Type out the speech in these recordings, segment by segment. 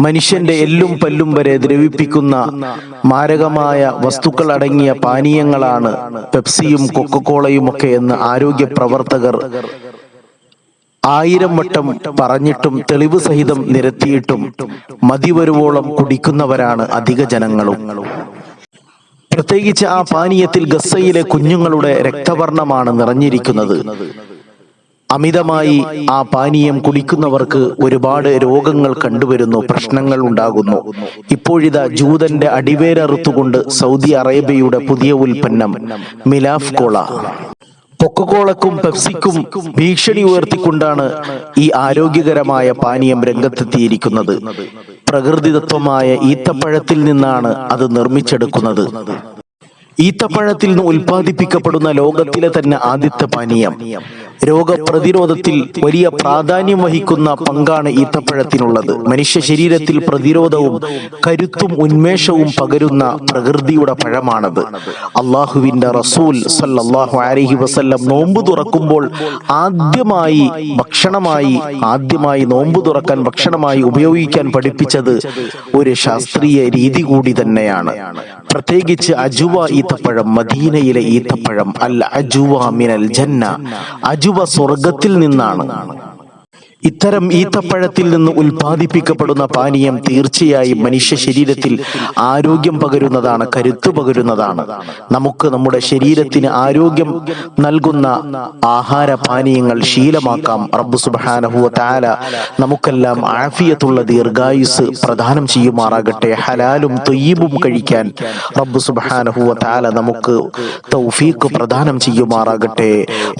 മനുഷ്യന്റെ എല്ലും പല്ലും വരെ ദ്രവിപ്പിക്കുന്ന മാരകമായ വസ്തുക്കൾ അടങ്ങിയ പാനീയങ്ങളാണ് പെപ്സിയും കൊക്കക്കോളയും ഒക്കെ എന്ന് ആരോഗ്യ പ്രവർത്തകർ ആയിരം വട്ടം പറഞ്ഞിട്ടും തെളിവ് സഹിതം നിരത്തിയിട്ടും മതിവരുവോളം കുടിക്കുന്നവരാണ് അധിക ജനങ്ങളും. പ്രത്യേകിച്ച് ആ പാനീയത്തിൽ ഗസയിലെ കുഞ്ഞുങ്ങളുടെ രക്തവർണമാണ് നിറഞ്ഞിരിക്കുന്നത്. അമിതമായി ആ പാനീയം കുടിക്കുന്നവർക്ക് ഒരുപാട് രോഗങ്ങൾ കണ്ടുവരുന്നു പ്രശ്നങ്ങൾ ഉണ്ടാകുന്നു. ഇപ്പോഴിതാ ജൂതന്റെ അടിവേരറുത്തുകൊണ്ട് സൗദി അറേബ്യയുടെ പുതിയ ഉൽപ്പന്നം മിലാഫ് കോള. കൊക്കക്കോളക്കും പെപ്സിക്കും ഭീഷണി ഉയർത്തിക്കൊണ്ടാണ് ഈ ആരോഗ്യകരമായ പാനീയം രംഗത്തെത്തിയിരിക്കുന്നത്. പ്രകൃതിദത്വമായ ഈത്തപ്പഴത്തിൽ നിന്നാണ് അത് നിർമ്മിച്ചെടുക്കുന്നത്. ഈത്തപ്പഴത്തിൽ നിന്ന് ഉൽപ്പാദിപ്പിക്കപ്പെടുന്ന ലോകത്തിലെ തന്നെ ആദ്യത്തെ പാനീയം. രോഗപ്രതിരോധത്തിൽ വലിയ പ്രാധാന്യം വഹിക്കുന്ന പങ്കാണ് ഈത്തപ്പഴത്തിനുള്ളത്. മനുഷ്യ ശരീരത്തിൽ പ്രതിരോധവും കരുത്തും ഉന്മേഷവും പകരുന്ന പ്രകൃതിയുടെ പഴമാണത്. അള്ളാഹുവിന്റെ റസൂൽ സല്ലാഹു അലഹി വസല്ലം നോമ്പ് തുറക്കുമ്പോൾ ആദ്യമായി ഭക്ഷണമായി ആദ്യമായി നോമ്പ് തുറക്കാൻ ഭക്ഷണമായി ഉപയോഗിക്കാൻ പഠിപ്പിച്ചത് ഒരു ശാസ്ത്രീയ രീതി കൂടി തന്നെയാണ്. പ്രത്യേകിച്ച് അജുവ ഈത്തപ്പഴം മദീനയിലെ ഈത്തപ്പഴം അൽ അജുവ മിനൽ ജന്ന അജുവ സ്വർഗത്തിൽ നിന്നാണ്. ഇത്തരം ഈത്തപ്പഴത്തിൽ നിന്ന് ഉൽപ്പാദിപ്പിക്കപ്പെടുന്ന പാനീയം തീർച്ചയായും മനുഷ്യ ശരീരത്തിൽ ആരോഗ്യം പകരുന്നതാണ് കരുത്തു പകരുന്നതാണ്. നമുക്ക് നമ്മുടെ ശരീരത്തിന് ആരോഗ്യം നൽകുന്ന ആഹാര പാനീയങ്ങൾ ശീലമാക്കാം. റബ്ബു സുബാനഹുവ താല നമുക്കെല്ലാം ആഫിയത്തുള്ള ദീർഘായുസ് പ്രദാനം ചെയ്യുമാറാകട്ടെ. ഹലാലും തൊയ്യബും കഴിക്കാൻ റബ്ബു സുബാനഹുവ താല നമുക്ക് തൗഫീഖ് പ്രദാനം ചെയ്യുമാറാകട്ടെ.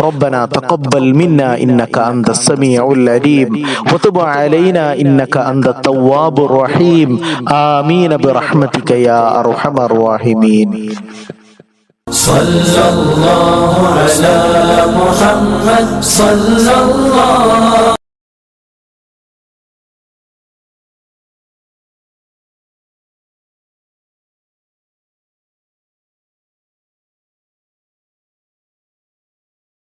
റബ്ബന തഖബ്ബൽ മിന്ന ഇന്നക അന്ത സമീഉൽ അലീം وتب علينا إنك أنت التواب الرحيم. آمين برحمتك يا أرحم الراحمين. صلى الله على محمد. صلى الله